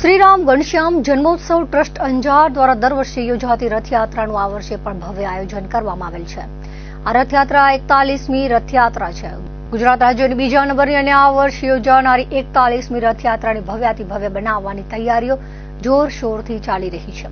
શ્રીરામ ઘનશ્યામ જન્મોત્સવ ટ્રસ્ટ અંજાર દ્વારા દર વર્ષે યોજાતી રથયાત્રાનું આ વર્ષે પણ ભવ્ય આયોજન કરવામાં આવેલ છે. આ રથયાત્રા એકતાલીસમી રથયાત્રા છે. ગુજરાત રાજ્યની બીજા નંબરની અને આ વર્ષે યોજાનારી એકતાલીસમી રથયાત્રાની ભવ્યાથી ભવ્ય બનાવવાની તૈયારીઓ જોરશોરથી ચાલી રહી છે.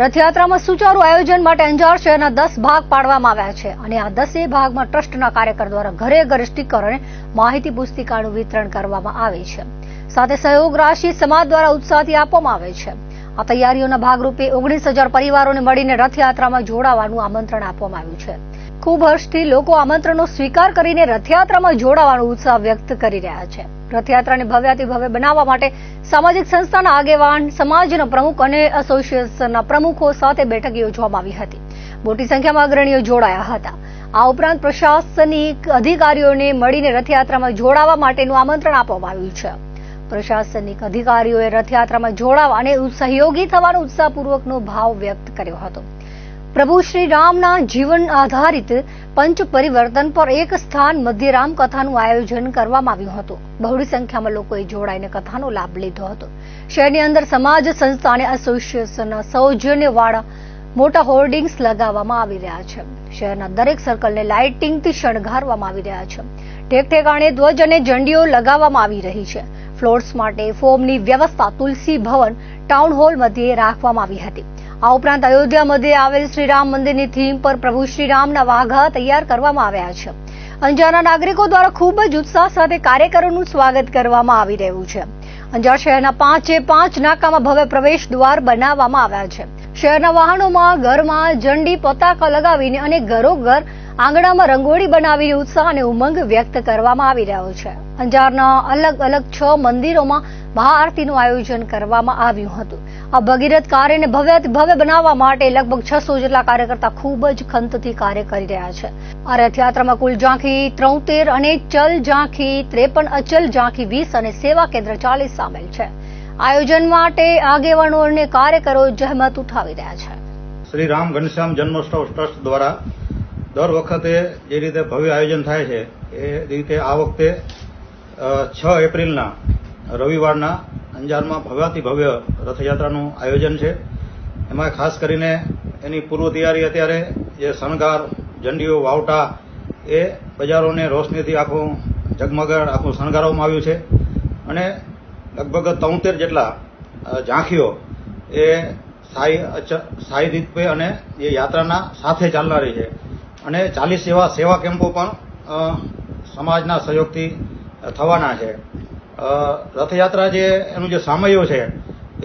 રથયાત્રામાં સુચારુ આયોજન માટે અંજાર શહેરના દસ ભાગ પાડવામાં આવ્યા છે અને આ દસે ભાગમાં ટ્રસ્ટના કાર્યકર દ્વારા ઘરે ઘરે સ્ટીકર અને માહિતી પુસ્તિકાનું વિતરણ કરવામાં આવે છે. સાથે સહયોગ રાશિ સમાજ દ્વારા ઉત્સાહથી આપવામાં આવે છે. આ તૈયારીઓના ભાગરૂપે ઓગણીસ હજાર પરિવારોને મળીને રથયાત્રામાં જોડાવાનું આમંત્રણ આપવામાં આવ્યું છે. ખૂબ હર્ષથી લોકો આમંત્રણનો સ્વીકાર કરીને રથયાત્રામાં જોડાવાનો ઉત્સાહ વ્યક્ત કરી રહ્યા છે. રથયાત્રાને ભવ્યાથી ભવ્ય બનાવવા માટે સામાજિક સંસ્થાના આગેવાન, સમાજના પ્રમુખ અને એસોસિએશનના પ્રમુખો સાથે બેઠક યોજવામાં આવી હતી. મોટી સંખ્યામાં અગ્રણીઓ જોડાયા હતા. આ ઉપરાંત પ્રશાસનિક અધિકારીઓને મળીને રથયાત્રામાં જોડાવા માટેનું આમંત્રણ આપવામાં આવ્યું છે. પ્રશાસનિક અધિકારીઓએ રથયાત્રામાં જોડાવા અને સહયોગી થવાનો ઉત્સાહપૂર્વકનો ભાવ વ્યક્ત કર્યો હતો. પ્રભુ શ્રી રામના જીવન આધારિત પંચ પરિવર્તન પર એક સ્થાન મધ્ય રામ કથાનું આયોજન કરવામાં આવ્યું હતું. બહોળી સંખ્યામાં લોકોએ જોડાઈને કથાનો લાભ લીધો હતો. શહેરની અંદર સમાજ સંસ્થા અને એસોસિએશનના સૌજન્યવાળા મોટા હોર્ડિંગ્સ લગાવવામાં આવી રહ્યા છે. શહેરના દરેક સર્કલને લાઇટિંગથી શણગારવામાં આવી રહ્યા છે. ઠેક ઠેકાણે ધ્વજ અને ઝંડીઓ લગાવવામાં આવી રહી છે. ફ્લોર્સ માટે ફોર્મની વ્યવસ્થા તુલસી ભવન ટાઉન હોલ મધ્યે રાખવામાં આવી હતી. આ ઉપરાંત અયોધ્યા મધ્યે આવેલ શ્રીરામ મંદિરની થીમ પર પ્રભુ શ્રીરામના વાઘા તૈયાર કરવામાં આવ્યા છે. અંજારના નાગરિકો દ્વારા ખૂબ જ ઉત્સાહ સાથે કાર્યકરોનું સ્વાગત કરવામાં આવી રહ્યું છે. અંજાર શહેરના પાંચે પાંચ નાકામાં ભવ્ય પ્રવેશ દ્વાર બનાવવામાં આવ્યા છે. શહેરના વાહનોમાં ઘરમાં ઝંડી પતાકા લગાવીને અને ઘરોઘર આંગણામાં રંગોળી બનાવીને ઉત્સાહ અને ઉમંગ વ્યક્ત કરવામાં આવી રહ્યો છે. અંજારના અલગ અલગ છ મંદિરોમાં મહાઆરતીનું આયોજન કરવામાં આવ્યું હતું. આ ભગીરથ કાર્યને ભવ્ય ભવ્ય બનાવવા માટે લગભગ છસો જેટલા કાર્યકર્તા ખૂબ જ ખંતથી કાર્ય કરી રહ્યા છે. આ રથયાત્રામાં કુલ ઝાંખી ત્રોતેર અને ચલ ઝાંખી ત્રેપન, અચલ ઝાંખી વીસ અને સેવા કેન્દ્ર ચાલીસ સામેલ છે. આયોજન માટે આગેવાનો અને કાર્યકરો જહેમત ઉઠાવી રહ્યા છે. શ્રી રામ ઘનશ્યામ જન્મોત્સવ ટ્રસ્ટ દ્વારા દર વખતે જે રીતે ભવ્ય આયોજન થાય છે, એ રીતે આ વખતે છ એપ્રિલના રવિવારના અંજારમાં ભવ્યાતિ ભવ્ય રથયાત્રાનું આયોજન છે. એમાં ખાસ કરીને એની પૂર્વ તૈયારી અત્યારે જે શણગાર, ઝંડીઓ, વાવટા એ બજારોને રોશનીથી આખું ઝગમગાટ, આખું શણગારવામાં આવ્યું છે. અને લગભગ તોતેર જેટલા ઝાંખીઓ એ સાઈ સાઈ દીપે અને એ યાત્રાના સાથે ચાલનારી છે. અને ચાલીસ જેવા સેવા કેમ્પો પણ સમાજના સહયોગથી થવાના છે. રથયાત્રા જે એનું જે સામયો છે,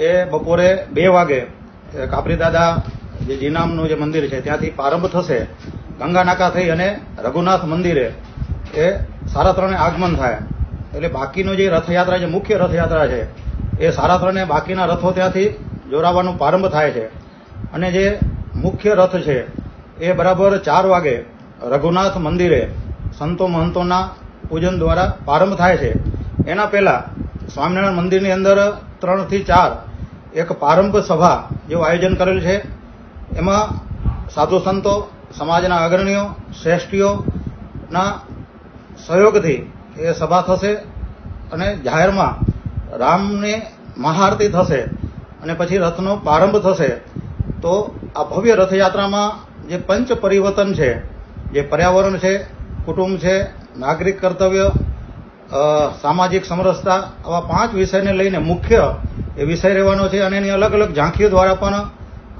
એ બપોરે બે વાગે કાપરી દાદા જે જીનામનું જે મંદિર છે, ત્યાંથી પ્રારંભ થશે. ગંગાનાકા થઈ અને રઘુનાથ મંદિરે એ સાડા ત્રણે આગમન થાય. એટલે બાકીનો જે રથયાત્રા, જે મુખ્ય રથયાત્રા છે, એ સાડા ત્રણે બાકીના રથો ત્યાંથી જોડાવાનો પ્રારંભ થાય છે. અને જે મુખ્ય રથ છે, એ બરાબર ચાર વાગે રઘુનાથ મંદિરે સંતો મહંતોના પૂજન દ્વારા પ્રારંભ થાય છે. એના પહેલા સ્વામિનારાયણ મંદિરની અંદર ત્રણથી ચાર એક પ્રારંભ સભા જેવું આયોજન કરેલ છે. એમાં સાધુ સંતો, સમાજના અગ્રણીઓ શ્રેષ્ઠીઓના સહયોગથી એ સભા થશે અને જાહેરમાં રામની મહાઆરતી થશે અને પછી રથનો પ્રારંભ થશે. તો આ ભવ્ય રથયાત્રામાં જે પંચ પરિવર્તન છે, જે પર્યાવરણ છે, કુટુંબ છે, નાગરિક કર્તવ્ય સામાજિક સમરસતા આવા પાંચ વિષયને લઈને મુખ્ય એ વિષય રહેવાનો છે અને એની અલગ અલગ ઝાંખીઓ દ્વારા પણ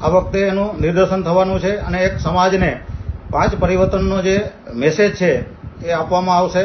આ વખતે એનું નિદર્શન થવાનું છે અને એક સમાજને પાંચ પરિવર્તનનો જે મેસેજ છે એ આપવામાં આવશે.